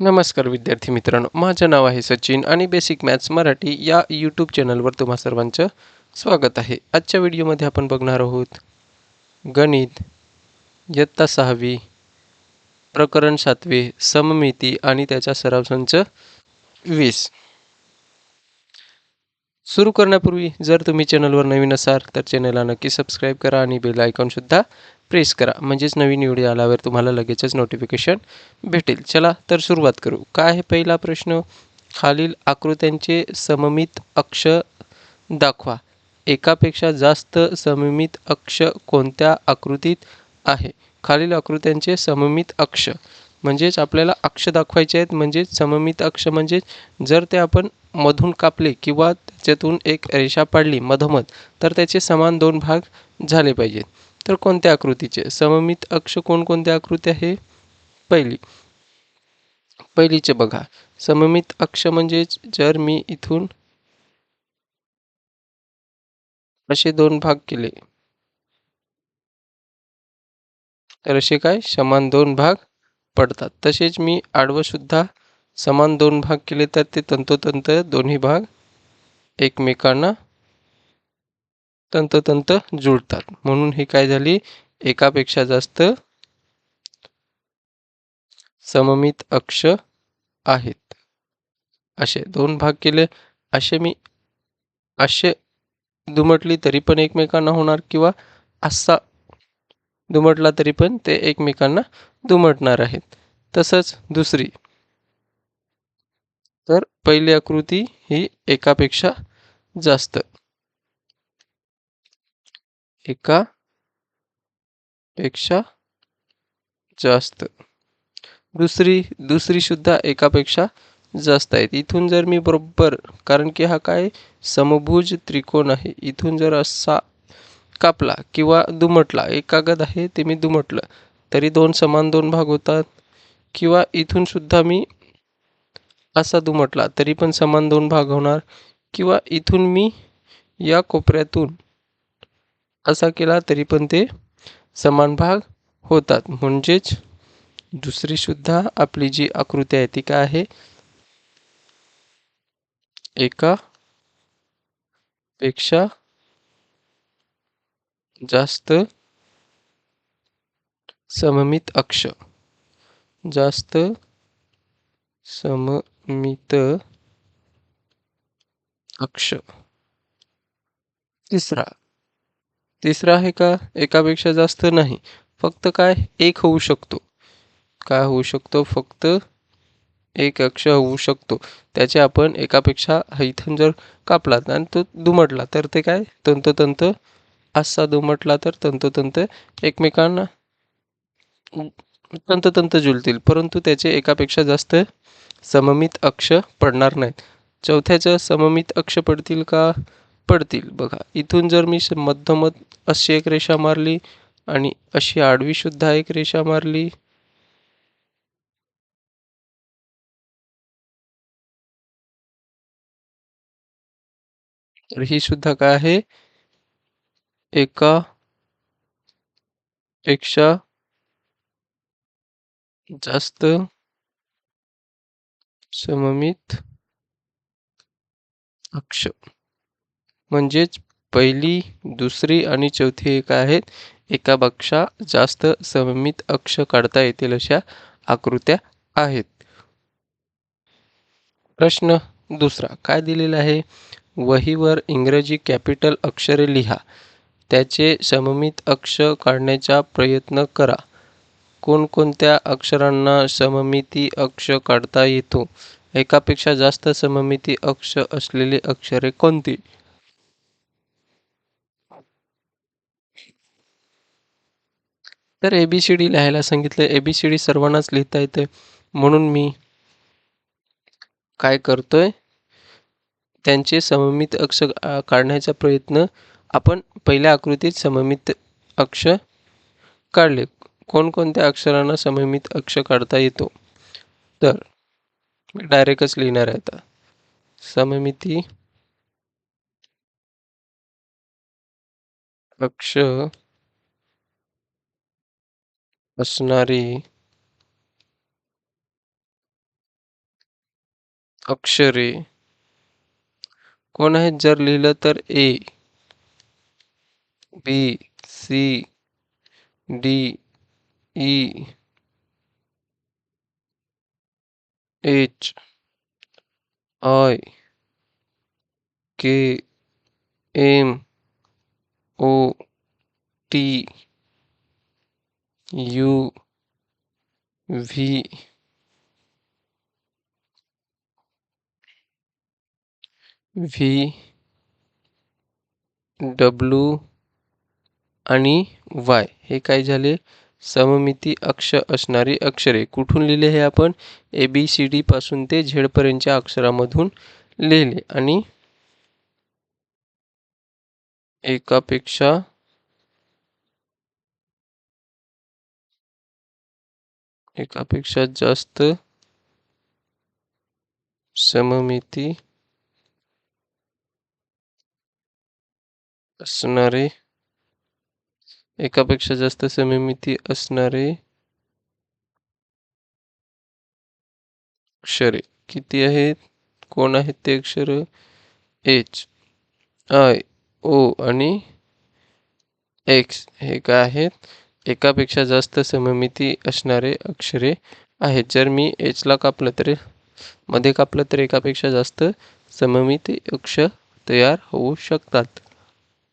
नमस्कार विद्यार्थी मित्रांनो माझं नाव आहे सचिन आणि बेसिक मॅथ्स मराठी या यूट्यूब चॅनलवर तुम्हा सर्वांचं स्वागत आहे. आजच्या व्हिडिओमध्ये आपण बघणार आहोत गणित इयत्ता सहावी प्रकरण सातवे सममिती आणि त्याचा सराव संच वीस. सुरू करण्यापूर्वी जर तुम्ही चॅनलवर नवीन असाल तर चॅनलला नक्की सबस्क्राईब करा आणि बेल आयकॉनसुद्धा प्रेस करा. म्हणजेच नवीन व्हिडिओ आल्यावर तुम्हाला लगेचच नोटिफिकेशन भेटेल. चला तर सुरुवात करू. काय आहे पहिला प्रश्न? खालील आकृत्यांचे सममित अक्ष दाखवा. एकापेक्षा जास्त सममित अक्ष कोणत्या आकृतीत आहे? खालील आकृत्यांचे सममित अक्ष. म्हणजेच आपल्याला अक्ष दाखवायचे आहेत म्हणजेच सममित अक्ष म्हणजेच जर ते आपण मधून कापले किंवा त्याच्यातून एक रेषा पाडली मधोमध तर त्याचे समान दोन भाग झाले पाहिजेत. तर कोणत्या आकृतीचे? सममित अक्ष कोणकोणत्या आकृती आहे? पहिली. पहिलीचे बघा. सममित अक्ष म्हणजेच जर मी इथून असे दोन भाग केले. तर असे काय? समान दोन भाग पडतात. तसेच मी आडवं सुद्धा समान दोन भाग केले तर ते तंतोतंत दोन्ही भाग एकमेकांना तंतोतंत जुळतात. म्हणून ही काय झाली? एकापेक्षा जास्त सममित अक्ष आहेत. असे दोन भाग केले. असे मी असे दुमटली तरी पण एकमेकांना होणार किंवा असा दुमटला तरी पण ते एकमेकांना दुमटणार आहेत. तसंच दुसरी तर पहिली आकृती ही एकापेक्षा जास्त. एका पेक्षा जास्त. दुसरी दुसरी सुद्धा एकापेक्षा जास्त आहेत. इथून जर मी बरोबर कारण की हा काय समभुज त्रिकोण आहे. इथून जर असा कापला किंवा दुमटला एक कागद आहे ते मी दुमटलं तरी दोन समान दोन भाग होतात. किंवा इथून सुद्धा मी असा दुमटला तरी पण समान दोन भाग होणार. किंवा इथून मी या कोपऱ्यातून असा केला तरी पण ते समान भाग होतात. म्हणजेच दुसरीसुद्धा आपली जी आकृती आहे ती काय आहे? एका पेक्षा जास्त सममित अक्ष. जास्त सममित अक्ष. तिसरा तिसरा आहे का? एकापेक्षा जास्त नाही. फक्त काय? एक होऊ शकतो. काय होऊ शकतो? फक्त एक अक्ष होऊ शकतो. त्याचे आपण एकापेक्षा हैथन जर कापला आणि तो दुमटला तर ते काय? तंतोतंत असा दुमटला तर तंतोतंत एकमेकांना तंतोतंत जुळतील. परंतु त्याचे एकापेक्षा जास्त सममित अक्ष पडणार नाहीत. चौथ्याचं सममित अक्ष पडतील का? पडतील. बघा इथून जर मी मध्यमध अशी एक रेषा मारली आणि अशी आडवी सुद्धा एक रेषा मारली. तर ही सुद्धा काय आहे? एका पेक्षा जास्त सममित अक्ष. म्हणजेच पहिली दुसरी आणि चौथी एक आहेत. एकापेक्षा जास्त सममित अक्ष काढता येतील अशा आकृत्या आहेत. प्रश्न दुसरा काय दिलेला आहे? वहीवर इंग्रजी कॅपिटल अक्षरे लिहा. त्याचे सममित अक्ष काढण्याचा प्रयत्न करा. कोणकोणत्या अक्षरांना सममिती अक्ष काढता येतो? एकापेक्षा जास्त सममिती अक्ष असलेली अक्षरे कोणती? तर ए बी सी डी लिहायला सांगितलं. ए बी सी डी सर्वांनाच लिहिता येते म्हणून मी काय करतोय? त्यांचे सममित अक्ष काढण्याचा प्रयत्न. आपण पहिल्या आकृतीत सममित अक्ष काढले. कोणकोणत्या अक्षरांना सममित अक्ष काढता येतो? तर मी डायरेक्टच लिहिणार आहे आता. सममिती अक्ष असणारी अक्षरे. कोण आहेत? जर लिहिलं तर A B C D E H I K M O T U V V W आणि वाय. हे काय झाले? सममिती अक्ष असणारी अक्षरे. कुठून लिहिले हे आपण? ए बी सी डी पासून ते झेडपर्यंतच्या अक्षरामधून लिहिले. आणि एकापेक्षा एकापेक्षा जास्त सममिती असणारे एकापेक्षा जास्त सममिती असणारे अक्षरे किती आहेत? कोण आहेत ते अक्षर? एच आय ओ आणि एक्स हे काय आहेत? एकापेक्षा जास्त सममिती असणारे अक्षरे आहेत. जर मी एचला कापलं तर मध्ये कापलं तर एकापेक्षा जास्त सममिती अक्ष तयार होऊ शकतात.